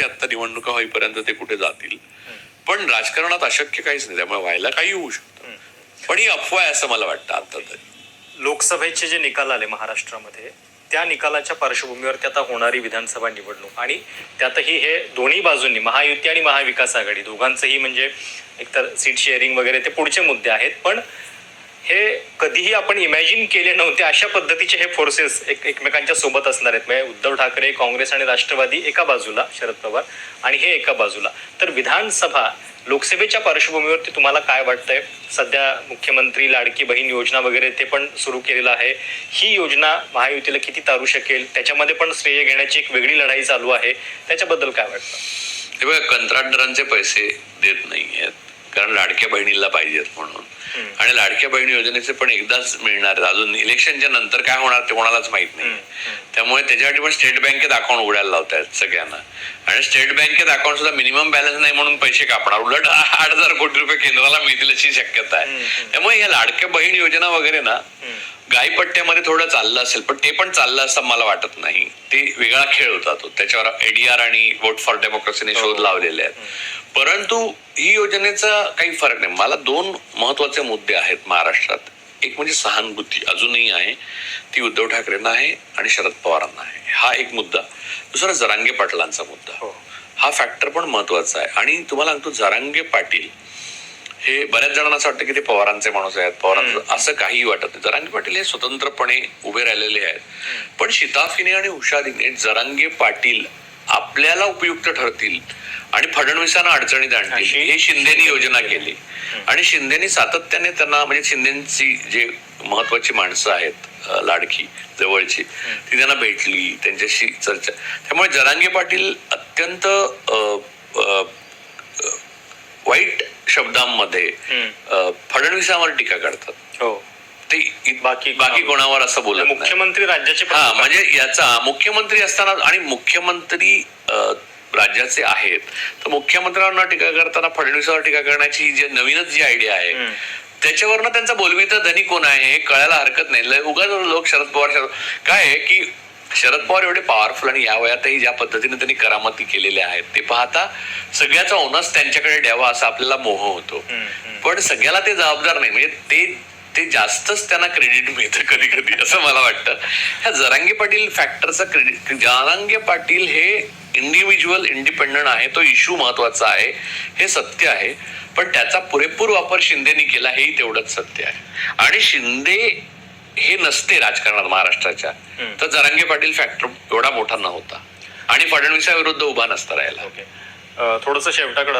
की आता निवडणुका होईपर्यंत ते कुठे जातील. पण राजकारणात अशक्य काहीच नाही त्यामुळे व्हायला काही होऊ शकतं. पण ही अफवा आहे असं मला वाटतं आता तरी. लोकसभेचे जे निकाल आले महाराष्ट्रामध्ये त्या निकालाच्या पार्श्वभूमीवरती आता होणारी विधानसभा निवडणूक आणि त्यातही हे दोन्ही बाजूंनी महायुती आणि महाविकास आघाडी दोघांचंही म्हणजे एकतर सीट शेअरिंग वगैरे ते पुढचे मुद्दे आहेत. पण हे कधीही आपण इमॅजिन केले नव्हते अशा पद्धतीचे हे फोर्सेस एक एकमेकांच्या सोबत असणार आहेत. म्हणजे उद्धव ठाकरे काँग्रेस आणि राष्ट्रवादी एका बाजूला शरद पवार आणि हे एका बाजूला. तर विधानसभा लोकसभेच्या पार्श्वभूमीवरती तुम्हाला काय वाटतंय? सध्या मुख्यमंत्री लाडकी बहीण योजना वगैरे ते पण सुरू केलेलं आहे. ही योजना महायुतीला किती तारू शकेल? त्याच्यामध्ये पण श्रेय घेण्याची एक वेगळी लढाई चालू आहे. त्याच्याबद्दल काय वाटतं? हे कंत्राटदारांचे पैसे देत नाही आहेत कारण लाडक्या बहिणीला पाहिजेत म्हणून. आणि लाडक्या बहिणी योजनेचे पण एकदाच मिळणार. अजून इलेक्शनच्या नंतर काय होणार ते कोणालाच माहीत नाही. त्यामुळे त्याच्यासाठी पण स्टेट बँकेत अकाउंट उघडायला लावतायत सगळ्यांना. आणि स्टेट बँकेत अकाउंट सुद्धा मिनिमम बॅलन्स नाही म्हणून पैसे कापणार. उलट आठ हजार कोटी रुपये केंद्राला मिळतील अशी शक्यता आहे. त्यामुळे या लाडक्या बहीण योजना वगैरे ना गाईपट्ट्यामध्ये थोडं चाललं असेल पण ते पण चाललं असं मला वाटत नाही. ते वेगळा खेळ होता तो. त्याच्यावर एडीआर आणि वोट फॉर डेमोक्रेसीने शोध लावलेले आहेत. परंतु ही योजनेचा काही फरक नाही. मला दोन महत्त्वाचे मुद्दे आहेत महाराष्ट्रात. एक म्हणजे सहानुभूती अजूनही आहे. ती उद्धव ठाकरेंना आहे आणि शरद पवारांना आहे. हा एक मुद्दा. दुसरा जरांगे पाटलांचा मुद्दा. हो. हा फॅक्टर पण महत्त्वाचा आहे. आणि तुम्हाला सांगतो जरांगे पाटील हे बऱ्याच जणांना असं वाटतं की ते पवारांचे माणूस आहेत. पवारांचं असं काही वाटत नाही. जरांगे पाटील हे स्वतंत्रपणे उभे राहिलेले आहेत. पण शिताफीने आणि उषादीने जरांगे पाटील आपल्याला उपयुक्त ठरतील आणि फडणवीसांना अडचणीत आणतील. हे शिंदेनी योजना केली. आणि शिंदेनी सातत्याने त्यांना म्हणजे शिंदेची जे महत्वाची माणसं आहेत लाडकी जवळची ती त्यांना भेटली त्यांच्याशी चर्चा. त्यामुळे जरांगे पाटील अत्यंत अं, फडणवीसांवर टीका करतात. हो. ते बाकी- बाकी कोणावर असं बोलत मुख्यमंत्री राज्याचे हा म्हणजे याचा मुख्यमंत्री असताना आणि मुख्यमंत्री राज्याचे आहेत. तर मुख्यमंत्र्यांना टीका करताना फडणवीसावर टीका करण्याची जी नवीनच जी आयडिया आहे त्याच्यावरनं त्यांचा बोलवीचा धनी कोण आहे हे कळायला हरकत नाही. उगाच लोक शरद पवार शरद काय आहे की शरद पवार एवढे पॉवरफुल आणि या वयातही ज्या पद्धतीने त्यांनी करामती केलेल्या आहेत ते पाहता सगळ्याचा ओनस त्यांच्याकडे द्यावा असा आपल्याला मोह होतो. पण सगळ्याला ते जबाबदार नाही म्हणजे ते ते जास्तच त्यांना क्रेडिट मिळतं कधी कधी असं मला वाटतं. ह्या जरांगे पाटील फॅक्टरचा क्रेडिट जरांगे पाटील हे इंडिव्हिज्युअल इंडिपेंडंट आहे तो इश्यू महत्त्वाचा आहे हे सत्य आहे. पण त्याचा पुरेपूर वापर शिंदेनी केला हेही तेवढंच सत्य आहे. आणि शिंदे हे नसते राजकारणात महाराष्ट्राच्या. तर जरांगे पाटील फॅक्टर एवढा मोठा नव्हता. आणि फडणवीसाविरुद्ध उभा नसता राहिला. थोडस शेवटाकडे